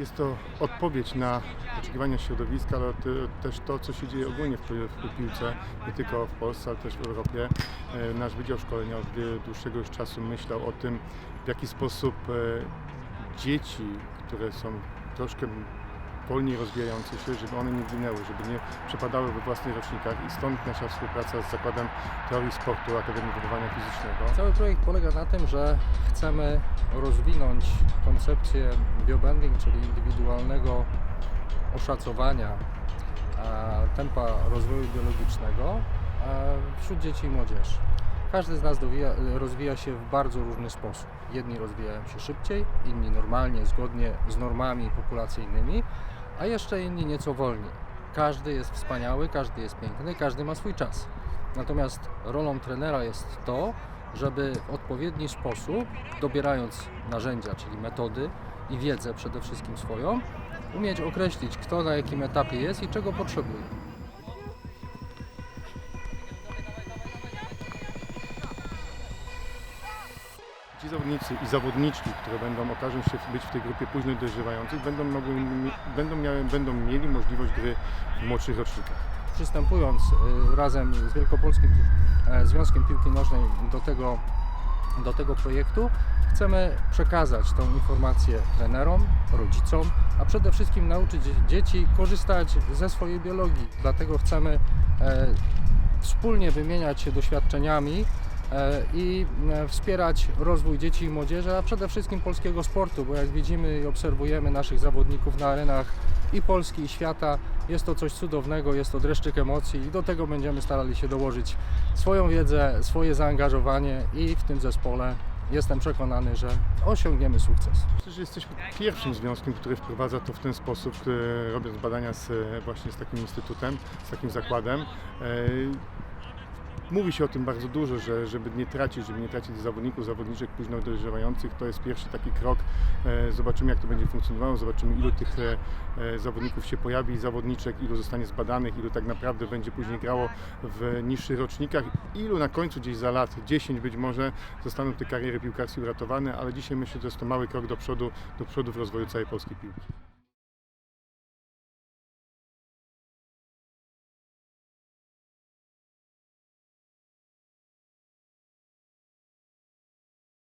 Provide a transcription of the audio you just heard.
Jest to odpowiedź na oczekiwania środowiska, ale te- też to, co się dzieje ogólnie w, pi- w piłce, nie tylko w Polsce, ale też w Europie. E, Nasz Wydział Szkolenia od dłuższego już czasu myślał o tym, w jaki sposób e, dzieci, które są troszkę wolniej rozwijające się, żeby one nie ginęły, żeby nie przepadały we własnych rocznikach i stąd nasza współpraca z Zakładem Teorii Sportu Akademii Wychowania Fizycznego. Cały projekt polega na tym, że chcemy rozwinąć koncepcję biobanding, czyli indywidualnego oszacowania e, tempa rozwoju biologicznego e, wśród dzieci i młodzieży. Każdy z nas dowija, rozwija się w bardzo różny sposób. Jedni rozwijają się szybciej, inni normalnie, zgodnie z normami populacyjnymi, a jeszcze inni nieco wolniej. Każdy jest wspaniały, każdy jest piękny, każdy ma swój czas. Natomiast rolą trenera jest to, żeby w odpowiedni sposób, dobierając narzędzia, czyli metody i wiedzę przede wszystkim swoją, umieć określić, kto na jakim etapie jest i czego potrzebuje. Ci zawodnicy i zawodniczki, które będą, okażą się być w tej grupie późno dojrzewających, będą, mogły, będą, miały, będą mieli możliwość gry w młodszych rocznikach. Przystępując y, razem z Wielkopolskim e, Związkiem Piłki Nożnej do tego, do tego projektu, chcemy przekazać tą informację trenerom, rodzicom, a przede wszystkim nauczyć dzieci korzystać ze swojej biologii. Dlatego chcemy e, wspólnie wymieniać się doświadczeniami i e, wspierać rozwój dzieci i młodzieży, a przede wszystkim polskiego sportu, bo jak widzimy i obserwujemy naszych zawodników na arenach i Polski, i świata, jest to coś cudownego, jest to dreszczyk emocji i do tego będziemy starali się dołożyć swoją wiedzę, swoje zaangażowanie i w tym zespole jestem przekonany, że osiągniemy sukces. Że jesteśmy pierwszym związkiem, który wprowadza to w ten sposób, e, robiąc badania z, e, właśnie z takim instytutem, z takim zakładem. Mówi się o tym bardzo dużo, że żeby nie tracić, żeby nie tracić zawodników, zawodniczek późno dojrzewających, to jest pierwszy taki krok. E, Zobaczymy jak to będzie funkcjonowało, zobaczymy ilu tych e, zawodników się pojawi, zawodniczek, ilu zostanie zbadanych, ilu tak naprawdę będzie później grało w niższych rocznikach, ilu na końcu gdzieś za lat, 10 być może, zostaną te kariery piłkarskie uratowane, ale dzisiaj myślę, że jest to mały krok do przodu, do przodu w rozwoju całej polskiej piłki.